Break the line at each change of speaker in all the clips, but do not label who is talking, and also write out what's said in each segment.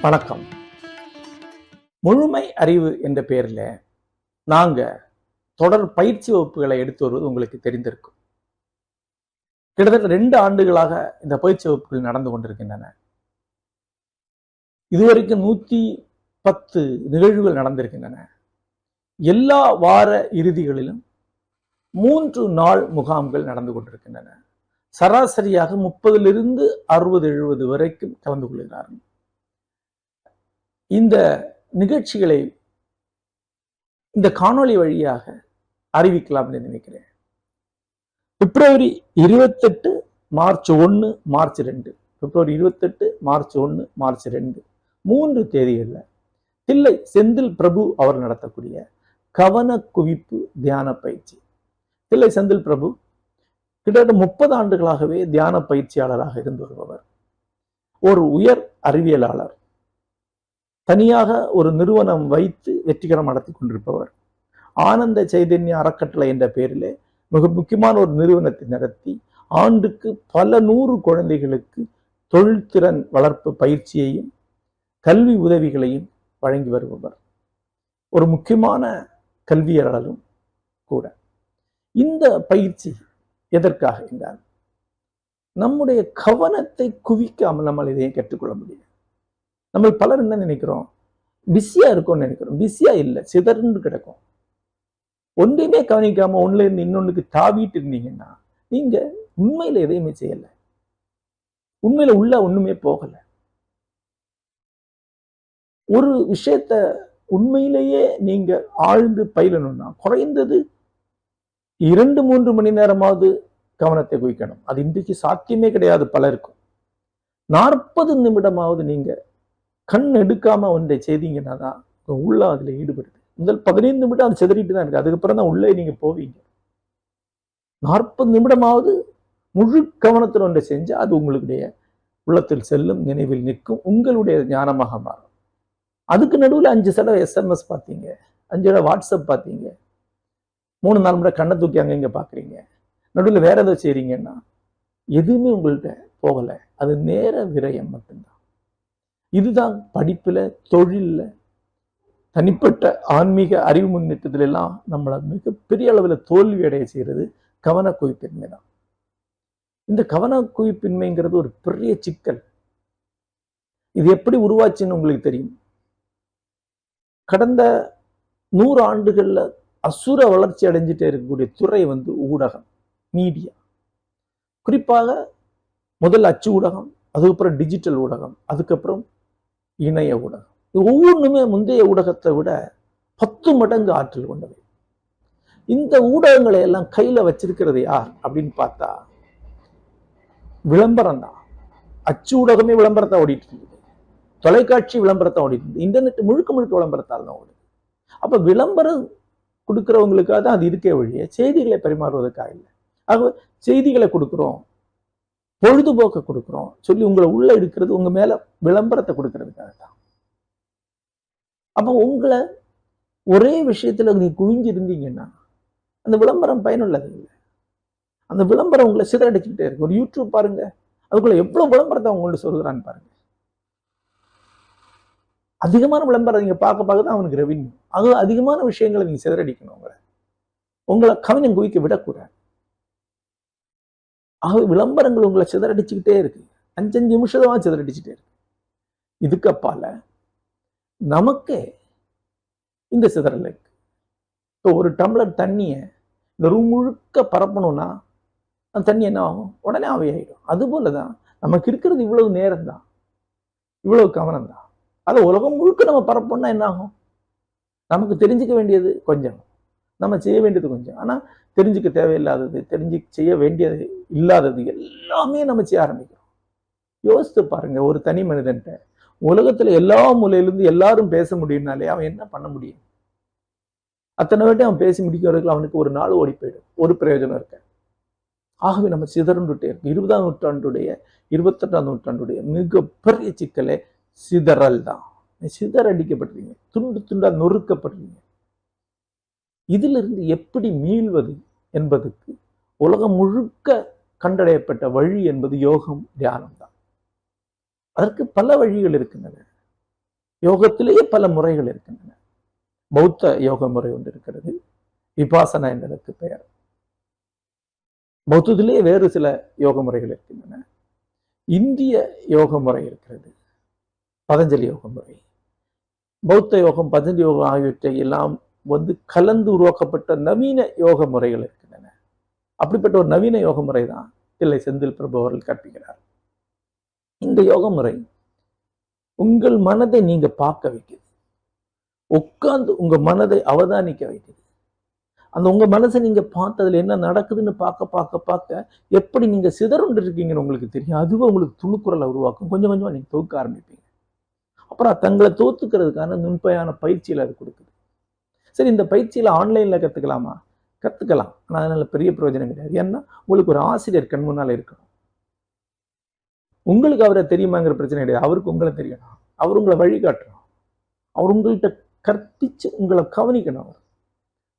வணக்கம். முழுமை அறிவு என்ற பெயரில் நாங்கள் தொடர் பயிற்சி வகுப்புகளை எடுத்து வருவது உங்களுக்கு தெரிந்திருக்கும். கிட்டத்தட்ட ரெண்டு ஆண்டுகளாக இந்த பயிற்சி வகுப்புகள் நடந்து கொண்டிருக்கின்றன. இதுவரைக்கும் நூற்றி பத்து நிகழ்வுகள் நடந்திருக்கின்றன. எல்லா வார இறுதிகளிலும் மூன்று நாள் முகாம்கள் நடந்து கொண்டிருக்கின்றன. சராசரியாக முப்பதிலிருந்து அறுபது எழுபது வரைக்கும் கலந்து கொள்கிறார்கள். இந்த நிகழ்ச்சிகளை இந்த காணொளி வழியாக அறிவிக்கலாம் என்று நினைக்கிறேன். பிப்ரவரி இருபத்தெட்டு மார்ச் ஒன்று மார்ச் ரெண்டு. பிப்ரவரி இருபத்தெட்டு மார்ச் ஒன்று மார்ச் ரெண்டு. மூன்று தேதிகளில் தில்லை செந்தில் பிரபு அவர் நடத்தக்கூடிய கவன குவிப்பு தியான பயிற்சி. தில்லை செந்தில் பிரபு கிட்டத்தட்ட முப்பது ஆண்டுகளாகவே தியான பயிற்சியாளராக இருந்து வருபவர். ஒரு உயர் அறிவியலாளர். தனியாக ஒரு நிறுவனம் வைத்து வெற்றிகரம் நடத்தி கொண்டிருப்பவர். ஆனந்த சைதன்ய அறக்கட்டளை என்ற பெயரிலே மிக முக்கியமான ஒரு நிறுவனத்தை நடத்தி ஆண்டுக்கு பல நூறு குழந்தைகளுக்கு தொழில்திறன் வளர்ப்பு பயிற்சியையும் கல்வி உதவிகளையும் வழங்கி வருபவர். ஒரு முக்கியமான கல்வியாளரும் கூட. இந்த பயிற்சி எதற்காக என்றால் நம்முடைய கவனத்தை குவிக்காமல் நம்மால் இதையும் கற்றுக்கொள்ள முடியும். நம்ம பலர் என்ன நினைக்கிறோம்? பிஸியா இருக்கும்னு நினைக்கிறோம். பிஸியா இல்லை சிதறுன்னு கிடக்கும். ஒன்றையுமே கவனிக்காம ஒண்ணுல இருந்து இன்னொன்னுக்கு தாவிட்டு இருந்தீங்கன்னா நீங்க உண்மையில எதையுமே செய்யல. உண்மையில உள்ள ஒண்ணுமே போகல. ஒரு விஷயத்த உண்மையிலேயே நீங்க ஆழ்ந்து பயிலணும்னா குறைந்தது இரண்டு மூன்று மணி நேரமாவது கவனத்தை குவிக்கணும். அது இன்றைக்கு சாத்தியமே கிடையாது பலருக்கும். நாற்பது நிமிடமாவது நீங்க கண் எடுக்காம ஒன்றை செய்தீங்கன்னா தான் உள்ள அதுல ஈடுபடுது. முதல் பதினைந்து நிமிடம் அது செதறிட்டு தான் இருக்கு. அதுக்கப்புறம் தான் உள்ளே நீங்க போவீங்க. நாற்பது நிமிடமாவது முழு கவனத்தில் ஒன்றை செஞ்சு அது உங்களுடைய உள்ளத்தில் செல்லும் நினைவில் நிற்கும் உங்களுடைய ஞானமாக மாறும். அதுக்கு நடுவில் அஞ்சு தடவை எஸ்எம்எஸ் பார்த்தீங்க. அஞ்சு தடவை வாட்ஸ்அப் பார்த்தீங்க. மூணு நாலு முறை கண்ணை தூக்கி அங்கே இங்கே பார்க்குறீங்க நடுவில் வேற ஏதோ செய்றீங்கன்னா எதுவுமே உங்கள்கிட்ட போகலை. அது நேர விரயம் மட்டும்தான். இதுதான் படிப்புல தொழில்ல தனிப்பட்ட ஆன்மீக அறிவு முன்னேற்றத்துல எல்லாம் நம்மளை மிகப்பெரிய அளவில் தோல்வி அடைய செய்யறது கவன குவிப்பின்மை தான் இந்த கவன குவிப்பின்மைங்கிறது ஒரு பெரிய சிக்கல். இது எப்படி உருவாச்சுன்னு உங்களுக்கு தெரியும். கடந்த நூறு ஆண்டுகள்ல அசுர வளர்ச்சி அடைஞ்சிட்டே இருக்கக்கூடிய துறை வந்து ஊடகம் மீடியா குறிப்பாக முதல் அச்சு ஊடகம் அதுக்கப்புறம் டிஜிட்டல் ஊடகம் அதுக்கப்புறம் இணைய ஊடகம். இது ஒவ்வொன்றுமே முந்தைய ஊடகத்தை விட பத்து மடங்கு ஆற்றல் கொண்டவை. இந்த ஊடகங்களை எல்லாம் கையில வச்சிருக்கிறது யார் அப்படின்னு பார்த்தா விளம்பரம் தான். அச்சு ஊடகமே விளம்பரத்தை ஓடிட்டு இருந்தது. தொலைக்காட்சி விளம்பரத்தை ஓடிட்டு இருந்தது. இன்டர்நெட் முழுக்க முழுக்க விளம்பரத்தால் தான் ஓடுது. அப்போ விளம்பரம் கொடுக்குறவங்களுக்காக தான் அது இருக்கே வழியே செய்திகளை பரிமாறுவதற்காக இல்லை. ஆகவே செய்திகளை கொடுக்குறோம் பொழுதுபோக்கை கொடுக்குறோம் சொல்லி உங்களை உள்ள எடுக்கிறது உங்க மேல விளம்பரத்தை கொடுக்கறதுக்காக தான். அப்போ உங்களை ஒரே விஷயத்துல நீ குவிஞ்சிருந்தீங்கன்னா அந்த விளம்பரம் பயனுள்ளது இல்லை. அந்த விளம்பரம் உங்களை சிதறடிச்சுக்கிட்டே இருக்கு. ஒரு யூடியூப் பாருங்க அதுக்குள்ள எவ்வளவு விளம்பரத்தை அவங்கள்ட்ட சொல்கிறான்னு பாருங்க. அதிகமான விளம்பரம் நீங்க பார்க்க பார்க்க தான் அவனுக்கு ரெவின்யூ அது அதிகமான விஷயங்களை நீங்க சிதறடிக்கணும் உங்களை உங்களை கவனம் குவிக்க விடக்கூடாது. ஆகவே விளம்பரங்கள் உங்களை சிதறடிச்சுக்கிட்டே இருக்கு. அஞ்சஞ்சு நிமிஷமா சிதறடிச்சுட்டே இருக்கு. இதுக்கப்பால நமக்கே இந்த சிதறல் இருக்கு. இப்போ ஒரு டம்ளர் தண்ணியை இந்த ரூம் முழுக்க பரப்பணும்னா அந்த தண்ணி என்ன ஆகும்? உடனே ஆவியாயிடும். அதுபோல தான் நமக்கு இருக்கிறது இவ்வளவு நேரம் தான் இவ்வளவு கவனம் தான் அதை உலகம் முழுக்க நம்ம பரப்போம்னா என்ன ஆகும் நமக்கு தெரிஞ்சுக்க வேண்டியது கொஞ்சம். நம்ம செய்ய வேண்டியது கொஞ்சம். ஆனா தெரிஞ்சுக்க தேவையில்லாதது தெரிஞ்சு செய்ய வேண்டியது இல்லாதது எல்லாமே நம்ம செய்ய ஆரம்பிக்கிறோம். யோசித்து பாருங்க ஒரு தனி மனிதன்ட்ட உலகத்துல எல்லா மூலையிலிருந்து எல்லாரும் பேச முடியும்னாலே அவன் என்ன பண்ண முடியும்? அத்தனை வாட்டி அவன் பேசி முடிக்கிறதுக்கு அவனுக்கு ஒரு நாள் ஓடி போயிடும். ஒரு பிரயோஜனம் இருக்க. ஆகவே நம்ம சிதறந்துட்டே இருக்கு இருபதாம் நூற்றாண்டுடைய இருபத்தெட்டாம் நூற்றாண்டுடைய மிகப்பெரிய சிக்கலை சிதறல் தான் சிதறடிக்கப்படுறீங்க துண்டு துண்டா நொறுக்கப்படுறீங்க இதிலிருந்து எப்படி மீள்வது என்பதுக்கு உலகம் முழுக்க கண்டடையப்பட்ட வழி என்பது யோகம் தியானம் தான் அதற்கு பல வழிகள் இருக்கின்றன. யோகத்திலேயே பல முறைகள் இருக்கின்றன. பௌத்த யோக முறை ஒன்று இருக்கிறது. விபாசனா என்பதற்கு பெயர். பௌத்தத்திலேயே வேறு சில யோக முறைகள் இருக்கின்றன. இந்திய யோக முறை இருக்கிறது. பதஞ்சலி யோக முறை பௌத்த யோகம் பதஞ்சலி யோகம் ஆகியவற்றை எல்லாம் வந்து கலந்து உருவாக்கப்பட்ட நவீன யோக முறைகள் இருக்கின்றன. அப்படிப்பட்ட ஒரு நவீன யோக முறை தான் தில்லை செந்தில் பிரபு அவர்கள் கற்பிக்கிறார் இந்த யோக முறை உங்கள் மனதை நீங்க பார்க்க வைக்குது. உட்கார்ந்து உங்க மனதை அவதானிக்க வைக்குது. அந்த உங்க மனசை நீங்க பார்த்ததுல என்ன நடக்குதுன்னு பார்க்க பார்க்க பார்க்க எப்படி நீங்க சிதறுண்டு இருக்கீங்கன்னு உங்களுக்கு தெரியும். அதுவும் உங்களுக்கு துணுக்குறலை உருவாக்கும். கொஞ்சம் கொஞ்சமா நீங்க தொகுக்க ஆரம்பிப்பீங்க. அப்புறம் தங்களை தோத்துக்கிறதுக்கான நுண்பையான பயிற்சியில் அது கொடுக்குது. சரி இந்த பயிற்சியில் ஆன்லைனில் கற்றுக்கலாமா கற்றுக்கலாம் ஆனால் அதனால பெரிய பிரயோஜனம் கிடையாது. ஏன்னா உங்களுக்கு ஒரு ஆசிரியர் கண் முன்னால் இருக்கணும். உங்களுக்கு அவரை தெரியுமாங்கிற பிரச்சனை கிடையாது. அவருக்கு உங்களை தெரியணும். அவர் உங்களை வழிகாட்டணும். அவர் உங்கள்கிட்ட கற்பிச்சு உங்களை கவனிக்கணும் அவர்.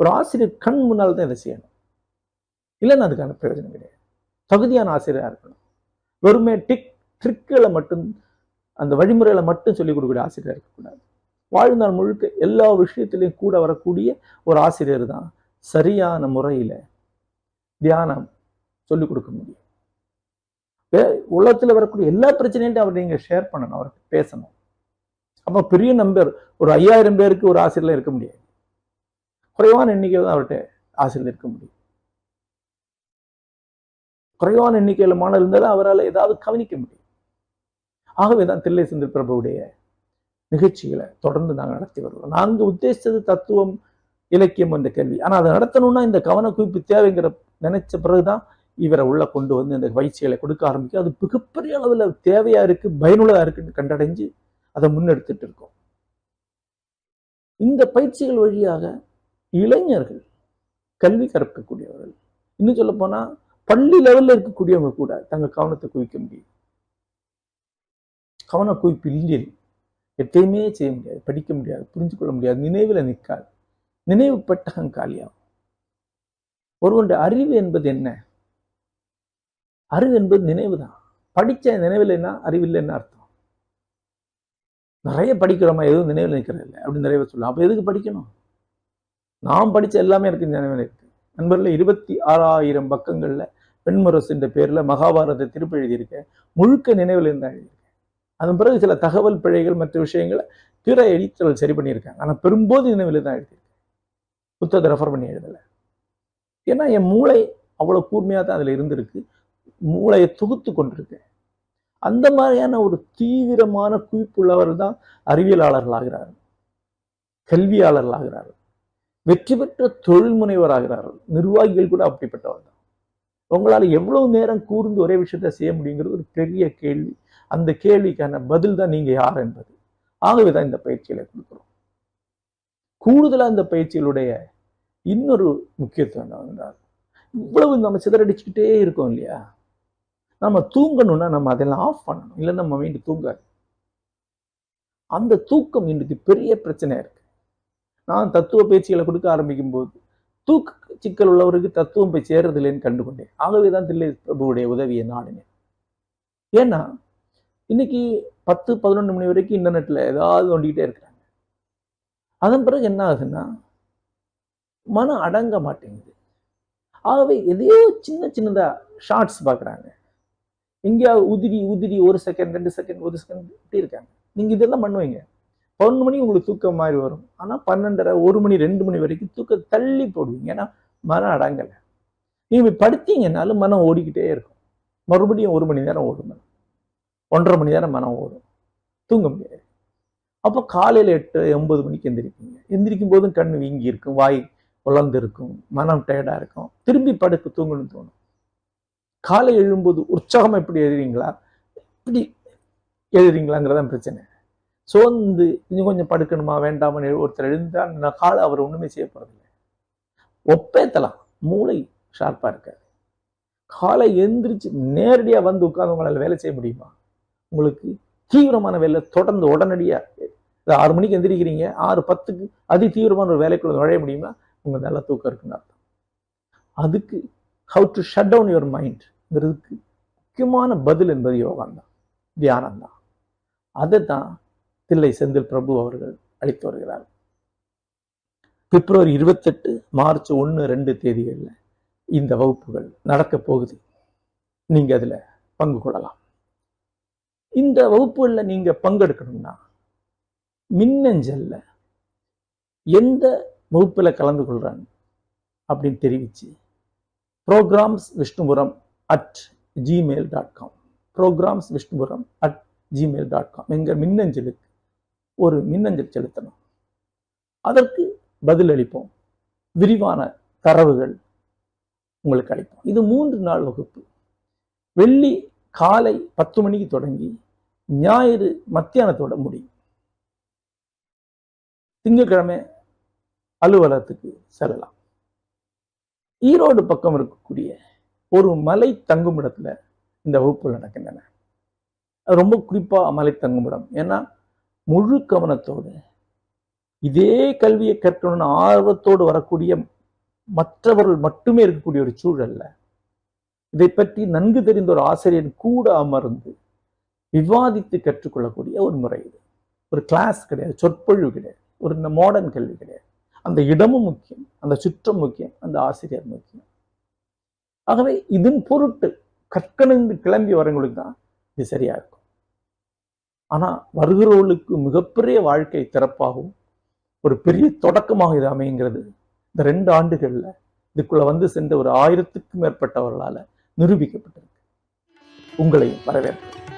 ஒரு ஆசிரியர் கண் முன்னால் தான் இதை செய்யணும். இல்லைன்னா அதுக்கான பிரயோஜனம் கிடையாது. தகுதியான ஆசிரியராக இருக்கணும். வெறுமே டிக் ட்ரிக்களை மட்டும் அந்த வழிமுறைகளை மட்டும் சொல்லிக் கொடுக்கக்கூடிய ஆசிரியர் இருக்கக்கூடாது வாழ்நாள் முழுக்க எல்லா விஷயத்திலையும் கூட வரக்கூடிய ஒரு ஆசிரியர் தான் சரியான முறையில் தியானம் சொல்லிக் கொடுக்க முடியும். உலகத்தில் வரக்கூடிய எல்லா பிரச்சனையும் அவர் நீங்கள் ஷேர் பண்ணணும் அவருக்கு பேசணும். அப்போ பெரிய நம்பர் ஒரு ஐயாயிரம் பேருக்கு ஒரு ஆசிரியர் இருக்க முடியாது. குறைவான எண்ணிக்கையில் தான் அவர்கிட்ட ஆசிரியர் இருக்க முடியும். குறைவான எண்ணிக்கையில் மாணவர் இருந்தால் அவரால் ஏதாவது கவனிக்க முடியும். ஆகவே தான் தில்லை செந்தில் பிரபுவுடைய நிகழ்ச்சிகளை தொடர்ந்து நாங்கள் நடத்தி வருவோம் நாங்கள் உத்தேசித்தது தத்துவம் இலக்கியம் என்ற கேள்வி. ஆனால் அதை நடத்தணும்னா இந்த கவன குவிப்பு தேவைங்கிற நினைச்ச பிறகுதான் இவரை உள்ள கொண்டு வந்து இந்த பயிற்சிகளை கொடுக்க ஆரம்பிக்கும். அது மிகப்பெரிய அளவில் தேவையா இருக்கு பயனுள்ளதா இருக்குன்னு கண்டடைஞ்சு அதை முன்னெடுத்துட்டு இருக்கோம். இந்த பயிற்சிகள் வழியாக இளைஞர்கள் கல்வி கற்கக்கூடியவர்கள் இன்னும் சொல்ல போனா பள்ளி லெவல்ல இருக்கக்கூடியவங்க கூட தங்கள் கவனத்தை குவிக்க முடியும். கவன குவிப்பு இல்லை எத்தையுமே செய்ய முடியாது படிக்க முடியாது புரிஞ்சு கொள்ள முடியாது நினைவில் நிற்காது. நினைவு பெட்டகம் காலியாகும். ஒருவனுடைய அறிவு என்பது என்ன? அறிவு என்பது நினைவு தான். படித்த நினைவில்லைன்னா அறிவு இல்லைன்னு அர்த்தம். நிறைய படிக்கிறோமா? எதுவும் நினைவில் நிற்கிறது இல்லை. அப்படின்னு நிறைய சொல்லலாம் அப்போ எதுக்கு படிக்கணும்? நாம் படித்த எல்லாமே எனக்கு நினைவில் இருக்கு. நண்பர்கள் இருபத்தி ஆறாயிரம் பக்கங்களில் பெண்முரசு என்ற பேரில் மகாபாரத திருப்பி எழுதியிருக்கேன். முழுக்க நினைவில் இருந்தால் எழுதியிருக்கேன். அதன் பிறகு சில தகவல் பிழைகள் மற்ற விஷயங்களை பிற எடித்தல் சரி பண்ணியிருக்காங்க. ஆனால் பெரும்போது நினைவில் தான் எழுதியிருக்கேன் புத்தகத்தை ரெஃபர் பண்ணி எழுதலை. ஏன்னா என் மூளை அவ்வளோ கூர்மையாக தான் அதில் இருந்திருக்கு. மூளையை தொகுத்து கொண்டிருக்கேன் அந்த மாதிரியான ஒரு தீவிரமான குவிப்புள்ளவர் தான் அறிவியலாளர்கள் ஆகிறார்கள். கல்வியாளர்கள் ஆகிறார்கள். வெற்றி பெற்ற தொழில் முனைவர் ஆகிறார்கள். நிர்வாகிகள் கூட அப்படிப்பட்டவர் தான். உங்களால் எவ்வளவு நேரம் கூர்ந்து ஒரே விஷயத்த செய்ய முடியுங்கிறது ஒரு பெரிய கேள்வி. அந்த கேள்விக்கான பதில் தான் நீங்க யார் என்பது. ஆகவே தான் இந்த பயிற்சிகளை கொடுக்குறோம். கூடுதலாக இந்த பயிற்சிகளுடைய இன்னொரு முக்கியத்துவம் என்னவென்றால் இவ்வளவு நம்ம சிதறடிச்சுக்கிட்டே இருக்கோம் இல்லையா? நம்ம தூங்கணும்னா நம்ம அதெல்லாம் ஆஃப் பண்ணணும். இல்லை நம்ம மைண்டு தூங்காது. அந்த தூக்கம் இன்றைக்கு பெரிய பிரச்சனை இருக்கு. நான் தத்துவ பயிற்சிகளை கொடுக்க ஆரம்பிக்கும் போது தூக்க சிக்கல் உள்ளவருக்கு தத்துவம் போய் சேர்றதில்லைன்னு கண்டுகொண்டேன். ஆகவே தான் தில்லை பிரபுவுடைய உதவியை நாடினேன். ஏன்னா இன்னைக்கு பத்து பதினொன்று மணி வரைக்கும் இன்டர்நெட்ல ஏதாவது நோண்டிக்கிட்டே இருக்கிறாங்க. அதன் பிறகு என்ன ஆகுதுன்னா மனம் அடங்க மாட்டேங்குது. ஆகவே எதையோ சின்ன சின்னதா ஷார்ட்ஸ் பார்க்குறாங்க. எங்கேயாவது உதிரி உதிரி ஒரு செகண்ட் ரெண்டு செகண்ட் ஒரு செகண்ட் இப்படி இருக்காங்க. நீங்க இதெல்லாம் பண்ணுவீங்க. பன்னெண்டு மணி உங்களுக்கு தூக்கம் மாதிரி வரும். ஆனால் பன்னெண்டரை ஒரு மணி ரெண்டு மணி வரைக்கும் தூக்கம் தள்ளி போடுவீங்க. ஏன்னா மனம் அடங்கலை. நீங்கள் படுத்தீங்கன்னாலும் மனம் ஓடிக்கிட்டே இருக்கும். மறுபடியும் ஒரு மணி நேரம் ஓடும். மனம் ஒன்றரை மணி நேரம் மனம் ஓடும். தூங்க முடியாது. அப்போ காலையில் எட்டு எண்பது மணிக்கு எந்திரிப்பீங்க. எந்திரிக்கும் போதும் கண் வீங்கி இருக்கும் வாய் உலர்ந்திருக்கும் மனம் டயர்டாக இருக்கும். திரும்பி படுக்க தூங்கணும்னு தோணும். காலை எழும்போது உற்சாகம் எப்படி எழுதுறீங்களா இப்படி எழுதுறீங்களாங்கிறதான் பிரச்சனை. சோர்ந்து இன்னும் கொஞ்சம் படுக்கணுமா வேண்டாமன்னு ஒருத்தர் எழுந்தால் நான் காலை அவர் ஒன்றுமே செய்ய போகிறதில்லை ஒப்பேத்தலாம். மூளை ஷார்ப்பாக இருக்காது. காலை எந்திரிச்சு நேரடியாக வந்து உட்காந்து உங்களால் வேலை செய்ய முடியுமா? உங்களுக்கு தீவிரமான வேலை தொடர்ந்து உடனடியாக ஆறு மணிக்கு எந்திரிக்கிறீங்க ஆறு பத்துக்கு அதி தீவிரமான ஒரு வேலைக்குள்ள நுழைய முடியுமா உங்க நல்ல தூக்கம் இருக்குன்னு அர்த்தம். அதுக்கு how to shut down your மைண்ட்ங்கிறதுக்கு முக்கியமான பதில் என்பது யோகம் தான் தியானம் தான் அதை தான் தில்லை செந்தில் பிரபு அவர்கள் அளித்து வருகிறார். பிப்ரவரி இருபத்தெட்டு மார்ச் ஒன்று ரெண்டு தேதிகளில் இந்த வகுப்புகள் நடக்கப் போகுது. நீங்க அதுல பங்கு கொள்ளலாம். இந்த வகுப்புகளில் நீங்கள் பங்கெடுக்கணும்னா மின்னஞ்சலில் எந்த வகுப்பில் கலந்து கொள்கிறாங்க அப்படின்னு தெரிவித்து programs Vishnupuram at Gmail dot com programs Vishnupuram at Gmail dot com எங்கள் மின்னஞ்சலுக்கு ஒரு மின்னஞ்சல் செலுத்தணும். அதற்கு பதில் அளிப்போம் விரிவான தரவுகள் உங்களுக்கு அளிப்போம். இது மூன்று நாள் வகுப்பு. வெள்ளி காலை பத்து மணிக்கு தொடங்கி ஞாயிறு மத்தியானத்தோட முடியும் திங்கக்கிழமை அலுவலகத்துக்கு செல்லலாம். ஈரோடு பக்கம் இருக்கக்கூடிய ஒரு மலை தங்குமிடத்துல இந்த வகுப்புகள் நடக்கின்றன. அது ரொம்ப குறிப்பாக மலை தங்குமிடம் ஏன்னா முழு கவனத்தோடு இதே கல்வியை கற்கணும்னு ஆர்வத்தோடு வரக்கூடிய மற்றவர்கள் மட்டுமே இருக்கக்கூடிய ஒரு சூழல்ல இதை பற்றி நன்கு தெரிந்த ஒரு ஆசிரியர் கூட அமர்ந்து விவாதித்து கற்றுக்கொள்ளக்கூடிய ஒரு முறை இது. ஒரு கிளாஸ் கிடையாது சொற்பொழிவு கிடையாது ஒரு மாடர்ன் கல்வி கிடையாது. அந்த இடமும் முக்கியம் அந்த சுற்றம் முக்கியம் அந்த ஆசிரியர் முக்கியம். ஆகவே இதன் பொருட்டு கற்கணிந்து கிளம்பி வரவங்களுக்கு தான் இது சரியா இருக்கும். ஆனா வருகிறவர்களுக்கு மிகப்பெரிய வாழ்க்கை திறப்பாகவும் ஒரு பெரிய தொடக்கமாக இது அமைங்கிறது இந்த ரெண்டு ஆண்டுகள்ல இதுக்குள்ள வந்து சென்ற ஒரு ஆயிரத்துக்கும் மேற்பட்டவர்களால் நிரூபிக்கப்பட்டிருக்கு. உங்களையும் வரவேற்கிறேன்